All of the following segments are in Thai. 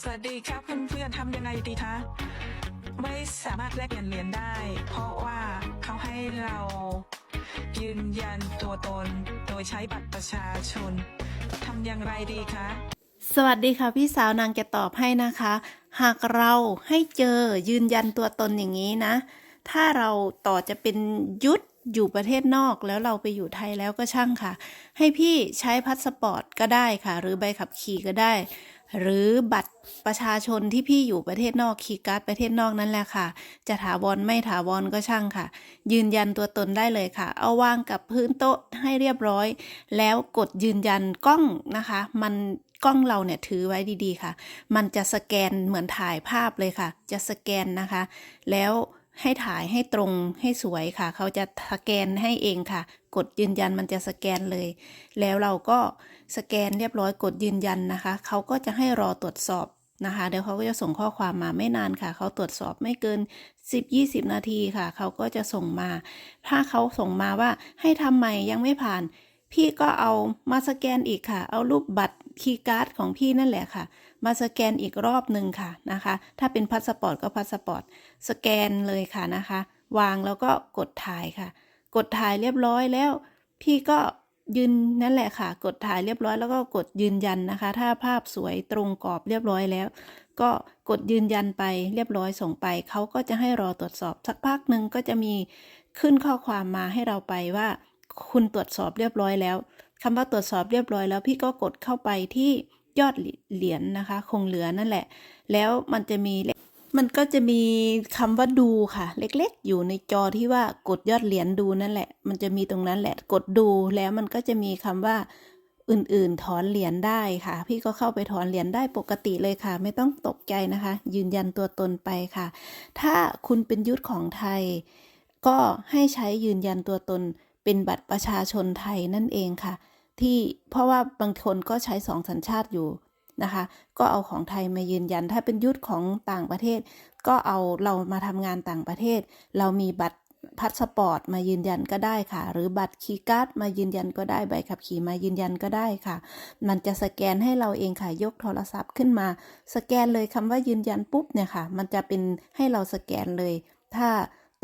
สวัสดีครับเพื่อนๆทำยังไงดีคะไม่สามารถแลกเปลี่ยนเหรียญได้ เพราะว่าเขาให้เรายืนยันตัวตนโดยใช้บัตรประชาชนทำอย่างไรดีคะสวัสดีค่ะพี่สาวนางจะตอบให้นะคะ หากเราให้เจอยืนยันตัวตนอย่างนี้นะ ถ้าเราต่อจะเป็นยุทธอยู่ประเทศนอกแล้วเราไปอยู่ไทยแล้วก็ช่างค่ะ ให้พี่ใช้พาสปอร์ตก็ได้ค่ะ หรือใบขับขี่ก็ได้ หรือบัตรประชาชนที่พี่อยู่ประเทศนอกคีย์การ์ดประเทศนอกนั่นแหละค่ะ จะถาวรไม่ถาวรก็ช่างค่ะ ยืนยันตัวตนได้เลยค่ะ เอาวางกับพื้นโต๊ะให้เรียบร้อย แล้วกดยืนยันกล้องนะคะ มันกล้องเราเนี่ยถือไว้ดีๆค่ะ มันจะสแกนเหมือนถ่ายภาพเลยค่ะ จะสแกนนะคะ แล้ว ให้ถ่ายให้ตรงให้สวยค่ะ เขาจะสแกนให้เองค่ะ กดยืนยันมันจะสแกนเลย แล้วเราก็สแกนเรียบร้อยกดยืนยันนะคะ เขาก็จะให้รอตรวจสอบนะคะ เดี๋ยวเขาก็จะส่งข้อความมาไม่นานค่ะ เขาตรวจสอบไม่เกิน 10-20 นาทีค่ะ เขาก็จะส่งมา ถ้าเขาส่งมาว่าให้ทำใหม่ยังไม่ผ่าน พี่ก็เอามาสแกนอีกค่ะ เอารูปบัตร คีย์การ์ดของพี่นั่นแหละค่ะ มาสแกนอีกรอบหนึ่งค่ะนะคะ ถ้าเป็นพาสปอร์ตก็พาสปอร์ตสแกนเลยค่ะนะคะ วางแล้วก็กดถ่ายค่ะ กดถ่ายเรียบร้อยแล้ว พี่ก็ยืนนั่นแหละค่ะ กดถ่ายเรียบร้อยแล้วก็กดยืนยันนะคะ ถ้าภาพสวยตรงกรอบเรียบร้อยแล้ว ก็กดยืนยันไปเรียบร้อยส่งไป เขาก็จะให้รอตรวจสอบสักพักหนึ่งก็จะมีขึ้นข้อความมาให้เราไปว่า คุณตรวจสอบเรียบร้อยแล้ว คำว่าตรวจสอบเรียบร้อยแล้วพี่ก็กดเข้าไปที่ยอดเหรียญนะคะ คงเหลือนั่นแหละ แล้วมันจะมีมันก็จะมีคำว่าดูค่ะ เล็กๆ อยู่ในจอที่ว่ากดยอดเหรียญดูนั่นแหละ มันจะมีตรงนั้นแหละกดดูแล้วมันก็จะมีคำว่าอื่นๆ ถอนเหรียญได้ค่ะ พี่ก็เข้าไปถอนเหรียญได้ปกติเลยค่ะ ไม่ต้องตกใจนะคะ ยืนยันตัวตนไปค่ะ ถ้าคุณเป็นยุทธของไทย ก็ให้ใช้ยืนยันตัวตนเป็นบัตรประชาชนไทยนั่นเองค่ะ ที่เพราะว่าบางคนก็ใช้สองสัญชาติอยู่นะคะ ก็เอาของไทยมายืนยัน ถ้าเป็นยุทธของต่างประเทศ ก็เอาเรามาทำงานต่างประเทศ เรามีบัตรพาสปอร์ตมายืนยันก็ได้ค่ะ หรือบัตรคีย์การ์ดมายืนยันก็ได้ใบขับขี่มายืนยันก็ได้ค่ะ มันจะสแกนให้เราเองค่ะยกโทรศัพท์ขึ้นมา สแกนเลยคำว่ายืนยันปุ๊บเนี่ยค่ะ มันจะเป็นให้เราสแกนเลย ถ้า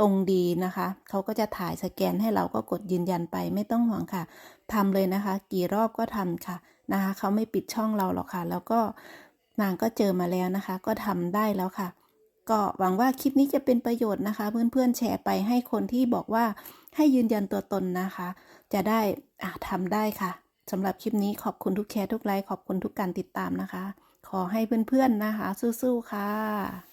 ตรงดีนะคะเขาก็จะถ่ายสแกนให้เราก็กดยืนยันไปไม่ต้องห่วงค่ะทำเลยนะคะ กี่รอบก็ทำค่ะนะคะเขาไม่ปิดช่องเราหรอกค่ะ แล้วก็นางก็เจอมาแล้วนะคะ ก็ทำได้แล้วค่ะ ก็หวังว่าคลิปนี้จะเป็นประโยชน์นะคะ เพื่อนๆแชร์ไปให้คนที่บอกว่าให้ยืนยันตัวตนนะคะ จะได้อะทำได้ค่ะสำหรับคลิปนี้ขอบคุณทุกแชร์ทุกไลค์ขอบคุณทุกการติดตามนะคะ ขอให้เพื่อนๆนะคะ สู้ๆค่ะ